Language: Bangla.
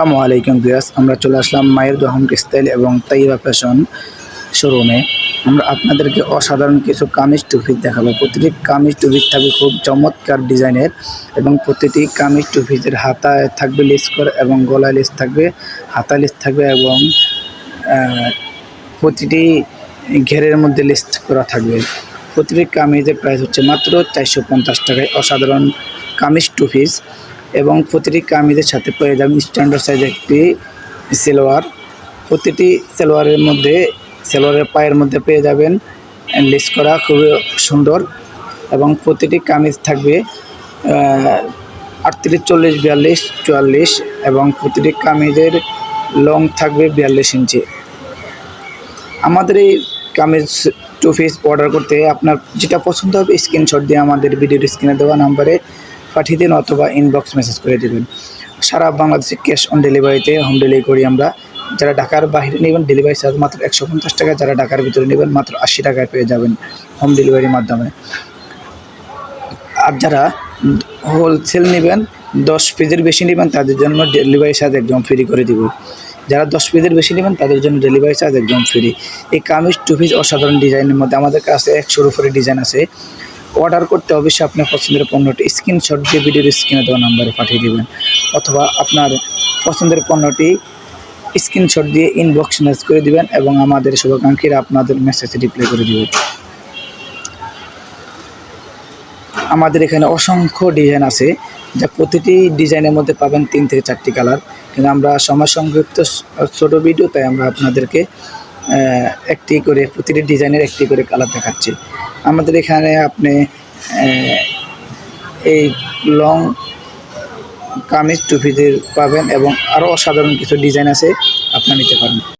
আসসালামু আলাইকুম বিয়াস আমরা চলে আসলাম মায়ের দহম স্টাইল এবং তাইবা ফ্যাশন শোরুমে। আমরা আপনাদেরকে অসাধারণ কিছু কামিজ টুপি দেখাবো। প্রতিটি কামিজ টুপি থাকবে খুব চমৎকার ডিজাইনের এবং প্রতিটি কামিজ টুপিজের হাতায় থাকবে লেস করা এবং গলায় লেস থাকবে, হাতা লেস থাকবে এবং প্রতিটি ঘেরের মধ্যে লেস করা থাকবে। প্রতিটি কামিজের প্রাইস হচ্ছে মাত্র চারশো পঞ্চাশ টাকায়। অসাধারণ কামিজ টু পিস এবং প্রতিটি কামিজের সাথে পেয়ে যাবেন স্ট্যান্ডার্ড সাইজ একটি সেলোয়ার প্রতিটি সেলোয়ারের মধ্যে সেলোয়ারের পায়ের মধ্যে পেয়ে যাবেন লেস করা, খুবই সুন্দর। এবং প্রতিটি কামিজ থাকবে আটত্রিশ, চল্লিশ, বিয়াল্লিশ, চুয়াল্লিশ এবং প্রতিটি কামিজের লং থাকবে বিয়াল্লিশ ইঞ্চি আমাদের এই কামিজ টু পিস অর্ডার করতে আপনার যেটা পছন্দ হবে স্ক্রিনশট দিয়ে আমাদের ভিডিওর স্ক্রিনে দেওয়া নাম্বারে পাঠিয়ে দিন অথবা ইনবক্স মেসেজ করে দেবেন। সারা বাংলাদেশে ক্যাশ অন ডেলিভারিতে হোম ডেলিভারি করি আমরা। যারা ঢাকার বাইরে নেবেন ডেলিভারি চার্জ মাত্র একশো পঞ্চাশ টাকা। যারা ঢাকার ভিতরে নেবেন, মাত্র আশি টাকায় পেয়ে যাবেন হোম ডেলিভারির মাধ্যমে। আর যারা হোলসেল নেবেন, দশ পেজের বেশি নেবেন, তাদের জন্য ডেলিভারি চার্জ একদম ফ্রি করে দিব। যারা দশ পেজের বেশি নেবেন, তাদের জন্য ডেলিভারি চার্জ একদম ফ্রি এই কামিজ টু পিস অসাধারণ ডিজাইনের মধ্যে আমাদের কাছে একশোর উপরে ডিজাইন আছে। অর্ডার করতে অবশ্যই আপনার পছন্দের পণ্যটি স্ক্রিনশট দিয়ে ভিডিওর স্ক্রিনে দেওয়া নাম্বারে পাঠিয়ে দেবেন। অথবা আপনার পছন্দের পণ্যটি স্ক্রিনশট দিয়ে ইনবক্স মেসেজ করে দিবেন এবং আমাদের শুভাকাঙ্ক্ষীরা আপনাদের মেসেজ রিপ্লাই করে দেবে। আমাদের এখানে অসংখ্য ডিজাইন আছে, যা প্রতিটি ডিজাইনের মধ্যে পাবেন তিন থেকে চারটি কালার কিন্তু আমরা সময় সংক্ষিপ্ত ছোটো ভিডিও তাই আমরা আপনাদেরকে একটি করে, প্রতিটি ডিজাইনের একটি করে কালার দেখাচ্ছি। আমাদের এখানে আপনি এই লং কামিজ টুপিদের পাবেন এবং আরও অসাধারণ কিছু ডিজাইন আছে, আপনার নিতে পারেন